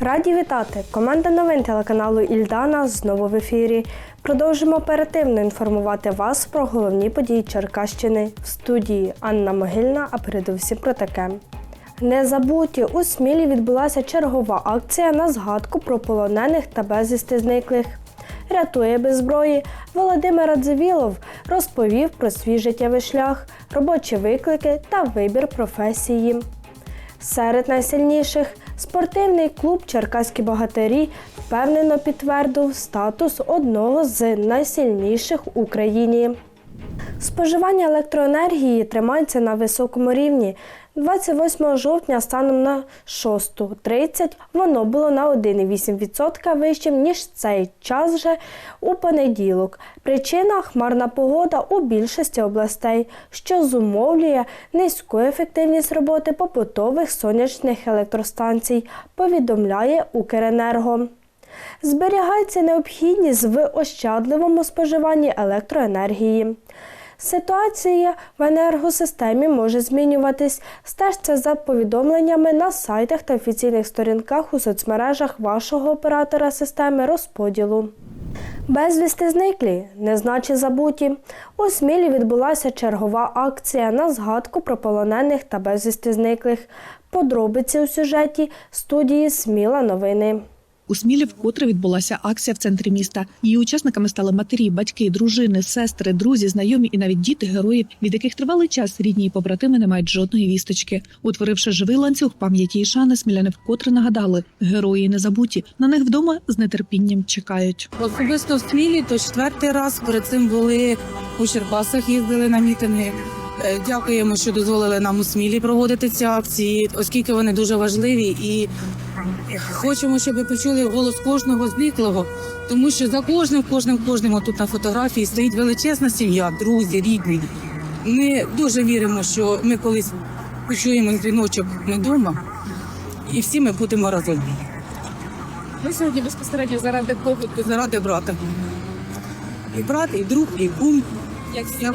Раді вітати! Команда новин телеканалу Ільдана знову в ефірі. Продовжимо оперативно інформувати вас про головні події Черкащини в студії Анна Могильна, а передусім про таке. Незабуті у Смілі відбулася чергова акція на згадку про полонених та безвісти зниклих. Рятує без зброї Володимир Радзивілов розповів про свій життєвий шлях, робочі виклики та вибір професії. Серед найсильніших спортивний клуб Черкаські богатирі впевнено підтвердив статус одного з найсильніших в Україні. Споживання електроенергії тримається на високому рівні. 28 жовтня станом на 6.30 воно було на 1,8% вищим, ніж цей час вже у понеділок. Причина хмарна погода у більшості областей, що зумовлює низьку ефективність роботи побутових сонячних електростанцій, повідомляє Укренерго. Зберігається необхідність в ощадливому споживанні електроенергії. Ситуація в енергосистемі може змінюватись. Стежте за повідомленнями на сайтах та офіційних сторінках у соцмережах вашого оператора системи розподілу. Безвісти зниклі, не значить забуті. У Смілі відбулася чергова акція на згадку про полонених та безвісти зниклих. Подробиці у сюжеті студії Сміла новини. У Смілі вкотре відбулася акція в центрі міста. Її учасниками стали матері, батьки, дружини, сестри, друзі, знайомі і навіть діти героїв, від яких тривалий час рідні і побратими не мають жодної вісточки. Утворивши живий ланцюг пам'яті і шани, сміляни вкотре нагадали герої не забуті. На них вдома з нетерпінням чекають. Особисто в Смілі то четвертий раз. Перед цим були у Черкасах, їздили на мітинги. Е, Дякуємо, що дозволили нам у Смілі проводити ці акції, оскільки вони дуже важливі і хочемо, щоб ви почули голос кожного зниклого, тому що за кожним, кожним, кожним тут на фотографії стоїть величезна сім'я, друзі, рідні. Ми дуже віримо, що ми колись почуємо дзвіночок не вдома, і всі ми будемо разом. Ми сьогодні безпосередньо заради кого? Заради брата. І брат, і друг, і кум, як я,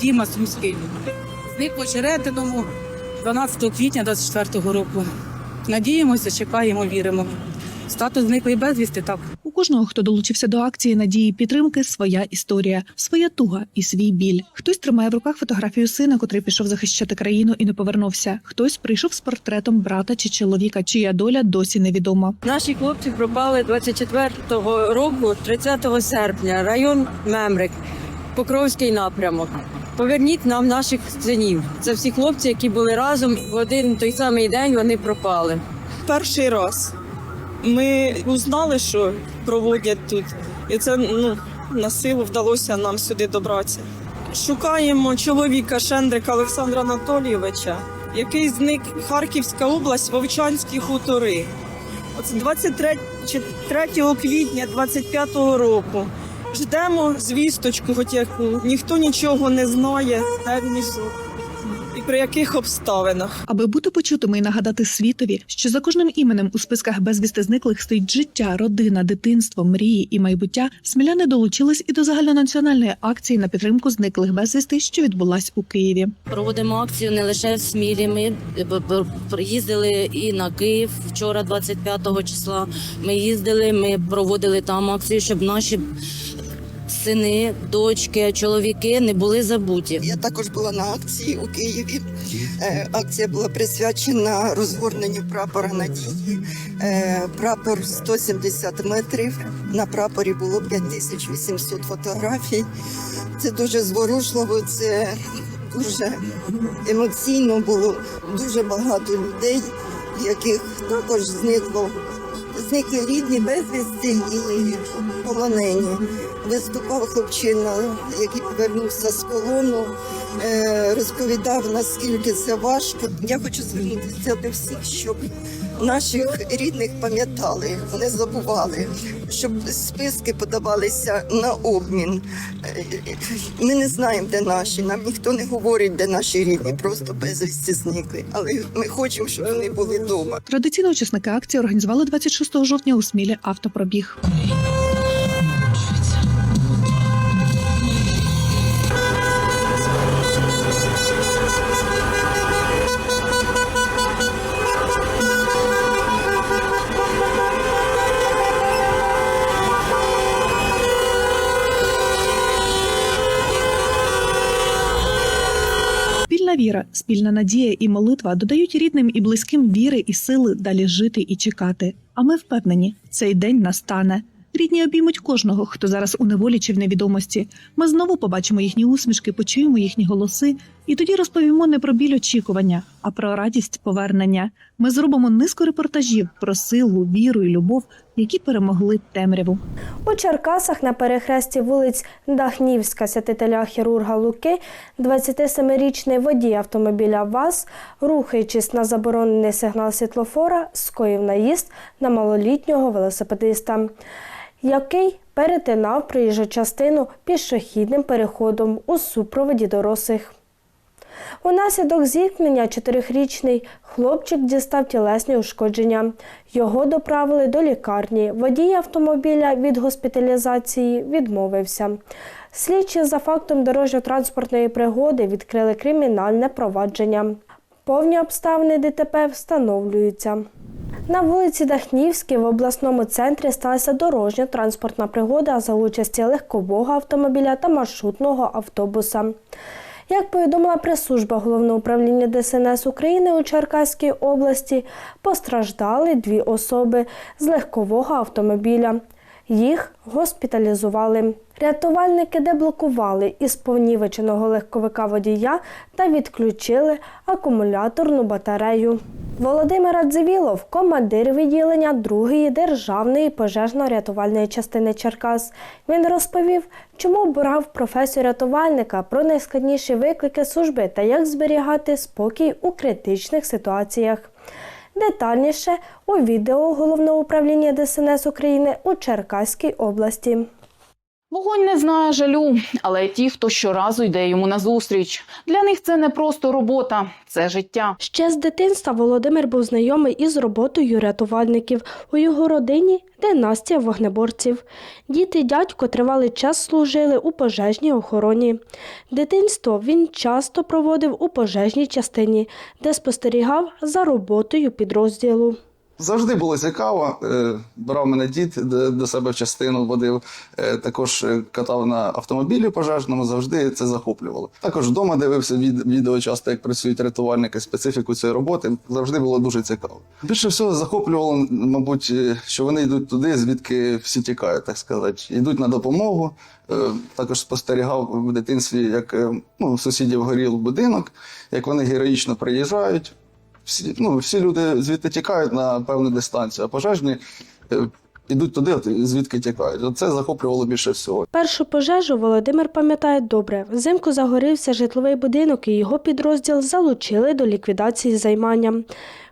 Діма Сумський. Зник в Очеретиному 12 квітня 24-го року. Надіємося, чекаємо, віримо. Статус зниклий безвісти, так. У кожного, хто долучився до акції надії підтримки, своя історія, своя туга і свій біль. Хтось тримає в руках фотографію сина, котрий пішов захищати країну і не повернувся. Хтось прийшов з портретом брата чи чоловіка, чия доля досі невідома. Наші хлопці пропали 24-го року, 30 серпня, район Мемрик, Покровський напрямок. Поверніть нам наших синів. Це всі хлопці, які були разом в один той самий день. Вони пропали. перший раз. Ми узнали, що проводять тут, і це ну, на силу вдалося нам сюди добратися. Шукаємо чоловіка Шендрика Олександра Анатолійовича, який зник Харківська область, Вовчанські хутори. Оце 23 чи 3 квітня 25-го року. Ждемо звісточку, хоч яку ніхто нічого не знає, де і при яких обставинах. Аби бути почутими і нагадати світові, що за кожним іменем у списках безвісти зниклих стоїть життя, родина, дитинство, мрії і майбуття, сміляни долучились і до загальнонаціональної акції на підтримку зниклих безвісти, що відбулась у Києві. Проводимо акцію не лише в Смілі. Ми е, приїздили і на Київ вчора, 25 числа. Ми їздили, ми проводили там акцію, щоб наші сини, дочки, чоловіки не були забуті. Я також була на акції у Києві. Е, Акція була присвячена розгорненню прапора надії. Е, Прапор 170 метрів. На прапорі було 5800 фотографій. Це дуже зворушливо, це дуже емоційно було. Дуже багато людей, яких також зникло. Зникли рідні безвісті і полонені. Виступав хлопчина, який повернувся з полону, е, розповідав, наскільки це важко. Я хочу звернутися до всіх, щоб наших рідних пам'ятали, не забували, щоб списки подавалися на обмін. Ми не знаємо, де наші, нам ніхто не говорить, де наші рідні, просто безвісті зникли. Але ми хочемо, щоб вони були вдома. Традиційно учасники акції організували 26 жовтня у Смілі автопробіг. Віра, спільна надія і молитва додають рідним і близьким віри і сили далі жити і чекати. А ми впевнені, цей день настане. Рідні обіймуть кожного, хто зараз у неволі чи в невідомості. Ми знову побачимо їхні усмішки, почуємо їхні голоси, і тоді розповімо не про біль очікування, а про радість повернення. Ми зробимо низку репортажів про силу, віру і любов, які перемогли темряву. У Черкасах на перехресті вулиць Дахнівська святителя хірурга Луки 27-річний водій автомобіля ВАЗ, рухаючись на заборонений сигнал світлофора, скоїв наїзд на малолітнього велосипедиста, який перетинав проїжджу частину пішохідним переходом у супроводі дорослих. Унаслідок зіткнення чотирихрічний хлопчик дістав тілесні ушкодження. Його доправили до лікарні. Водій автомобіля від госпіталізації відмовився. Слідчі за фактом дорожньо-транспортної пригоди відкрили кримінальне провадження. Повні обставини ДТП встановлюються. На вулиці Дахнівській в обласному центрі сталася дорожньо-транспортна пригода за участі легкового автомобіля та маршрутного автобуса. Як повідомила прес-служба Головного управління ДСНС України у Черкаській області, постраждали дві особи з легкового автомобіля. Їх госпіталізували. Рятувальники деблокували із понівеченого легковика водія та відключили акумуляторну батарею. Володимир Радзивілов, командир відділення 2-ї державної пожежно-рятувальної частини Черкас. Він розповів, чому обрав професію рятувальника про найскладніші виклики служби та як зберігати спокій у критичних ситуаціях. Детальніше у відео головного управління ДСНС України у Черкаській області. Вогонь не знає жалю, але ті, хто щоразу йде йому назустріч. Для них це не просто робота, це життя. Ще з дитинства Володимир був знайомий із роботою рятувальників. У його родині династія вогнеборців. Діти дядько тривалий час служили у пожежній охороні. Дитинство він часто проводив у пожежній частині, де спостерігав за роботою підрозділу. Завжди було цікаво. Е, Брав мене дід до себе в частину, водив. Е, Також е, катав на автомобілі пожежному, завжди це захоплювало. Також вдома дивився від, відео часто, як працюють рятувальники, специфіку цієї роботи. Завжди було дуже цікаво. Більше всього захоплювало, мабуть, що вони йдуть туди, звідки всі тікають, так сказати. Йдуть на допомогу. Також спостерігав в дитинстві, як ну, сусідів горів будинок, як вони героїчно приїжджають всі, ну, всі люди звідти тікають на певну дистанцію, а пожежні е, йдуть туди, звідки тікають. Це захоплювало більше всього. Першу пожежу Володимир пам'ятає добре. Взимку загорівся житловий будинок, і його підрозділ залучили до ліквідації займання.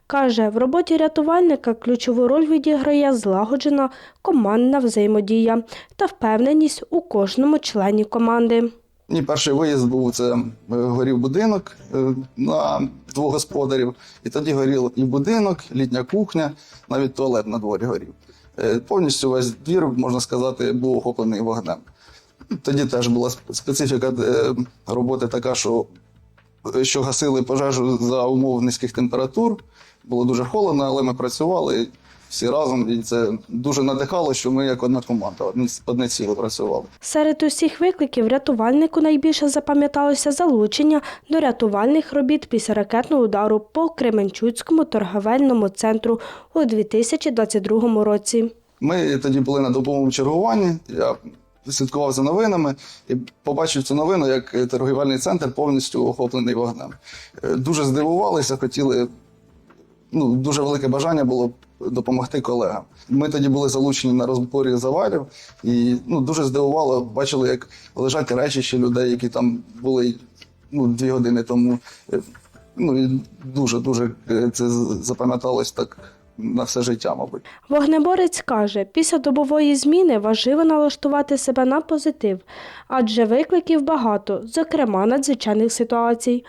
Каже, в роботі рятувальника ключову роль відіграє злагоджена командна взаємодія та впевненість у кожному члені команди. Мій перший виїзд був це е, горів будинок е, на двох господарів, і тоді горів і будинок, літня кухня, навіть туалет на дворі горів. Е, Повністю весь двір, можна сказати, був охоплений вогнем. Тоді теж була специфіка роботи така, що, що гасили пожежу за умов низьких температур. Було дуже холодно, але ми працювали всі разом, і це дуже надихало, що ми як одна команда, одне, ціле працювали. Серед усіх викликів рятувальнику найбільше запам'яталося залучення до рятувальних робіт після ракетного удару по Кременчуцькому торговельному центру у 2022 році. Ми тоді були на добовому чергуванні. Я слідкував за новинами і побачив цю новину, як торгівельний центр повністю охоплений вогнем. Е, Дуже здивувалися, хотіли. Ну, дуже велике бажання було допомогти колегам. Ми тоді були залучені на розборі завалів, і ну, дуже здивувало, бачили, як лежать речі ще людей, які там були ну, дві години тому. Е, Ну, і дуже дуже е, це запам'яталось так на все життя, мабуть. Вогнеборець каже, після добової зміни важливо налаштувати себе на позитив, адже викликів багато, зокрема надзвичайних ситуацій.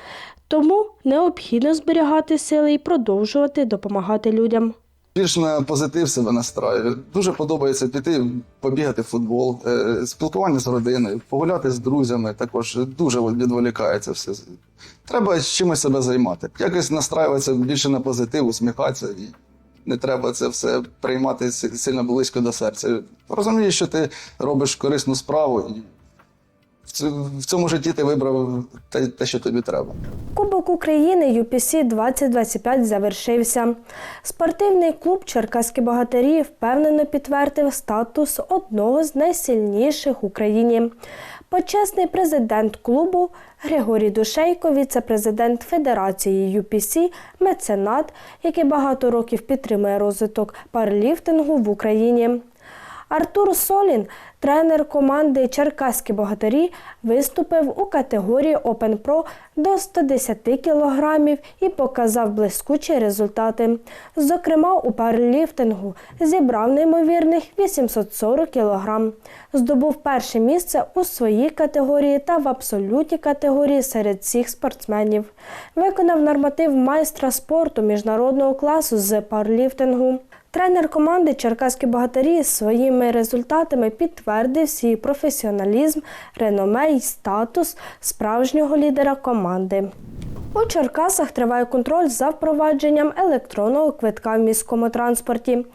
Тому необхідно зберігати сили і продовжувати допомагати людям. Більш на позитив себе настраю. Дуже подобається піти побігати в футбол, е, спілкування з родиною, погуляти з друзями. Також дуже відволікається все. Треба чимось себе займати. Якось настраюватися більше на позитив, усміхатися. І не треба це все приймати сильно близько до серця. Розумієш, що ти робиш корисну справу в цьому житті ти вибрав те, те, що тобі треба. Кубок України UPC 2025 завершився. Спортивний клуб Черкаські богатирі впевнено підтвердив статус одного з найсильніших в Україні. Почесний президент клубу Григорій Душейко, віце-президент Федерації UPC, меценат, який багато років підтримує розвиток парліфтингу в Україні. Артур Солін, тренер команди Черкаські богатирі, виступив у категорії Open Pro до 110 кілограмів і показав блискучі результати. Зокрема, у парліфтингу зібрав неймовірних 840 кілограм. Здобув перше місце у своїй категорії та в абсолютній категорії серед всіх спортсменів. Виконав норматив майстра спорту міжнародного класу з парліфтингу. Тренер команди Черкаські богатирі своїми результатами підтвердив свій професіоналізм, реноме й статус справжнього лідера команди. У Черкасах триває контроль за впровадженням електронного квитка в міському транспорті.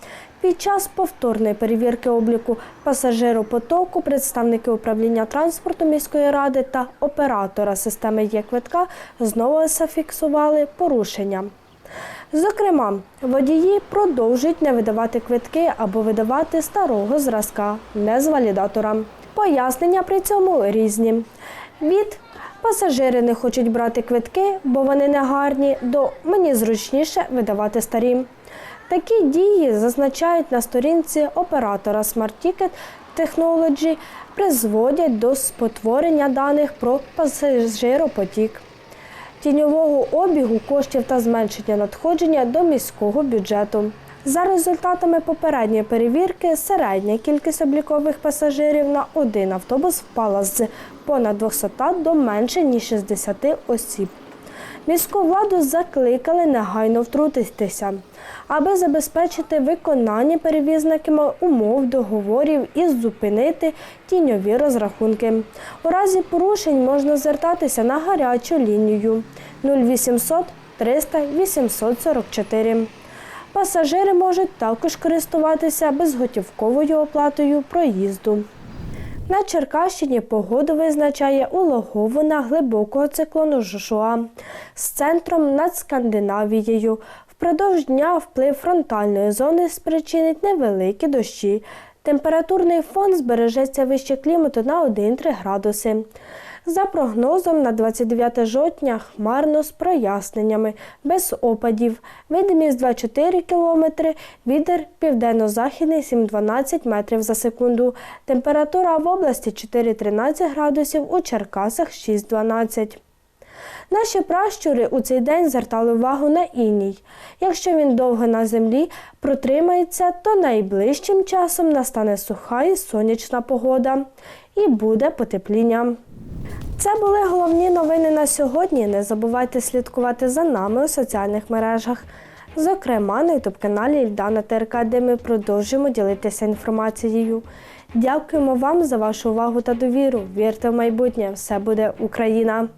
Під час повторної перевірки обліку пасажиропотоку представники управління транспорту міської ради та оператора системи є-квитка знову зафіксували порушення. Зокрема, водії продовжують не видавати квитки або видавати старого зразка, не з валідатора. Пояснення при цьому різні. Від пасажири не хочуть брати квитки, бо вони не гарні, до мені зручніше видавати старі. Такі дії зазначають на сторінці оператора Smart Ticket Technology, призводять до спотворення даних про пасажиропотік тіньового обігу коштів та зменшення надходження до міського бюджету. За результатами попередньої перевірки, середня кількість облікових пасажирів на один автобус впала з понад 200 до менше ніж 60 осіб. Міську владу закликали негайно втрутитися, аби забезпечити виконання перевізниками умов договорів і зупинити тіньові розрахунки. У разі порушень можна звертатися на гарячу лінію 0800 300 844. Пасажири можуть також користуватися безготівковою оплатою проїзду. На Черкащині погоду визначає улоговина глибокого циклону Жошуа з центром над Скандинавією. Впродовж дня вплив фронтальної зони спричинить невеликі дощі. Температурний фон збережеться вище клімату на 1-3 градуси. За прогнозом на 29 жовтня хмарно з проясненнями, без опадів. Видимість 2-4 км, вітер південно-західний 7-12 метрів за секунду. Температура в області 4-13 градусів, у Черкасах 6-12. Наші пращури у цей день звертали увагу на іній. Якщо він довго на землі протримається, то найближчим часом настане суха і сонячна погода і буде потепління. Це були головні новини на сьогодні. Не забувайте слідкувати за нами у соціальних мережах. Зокрема, на ютуб-каналі Ільдана ТРК, де ми продовжуємо ділитися інформацією. Дякуємо вам за вашу увагу та довіру. Вірте в майбутнє, все буде Україна!